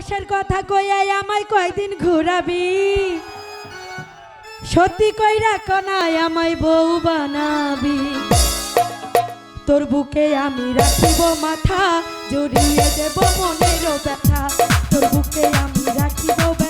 রসের কথা কইয়াই আমায় কয়দিন ঘুরাবি? সত্যি কইরা কনায় আমায় বউ বানাবি। তোর বুকে আমি রাখিব মাথা, জড়িয়ে দেব মনেরও ব্যথা। তোর বুকে আমি রাখিব ব্যথা।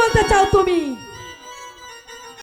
বলতে চাও তুমি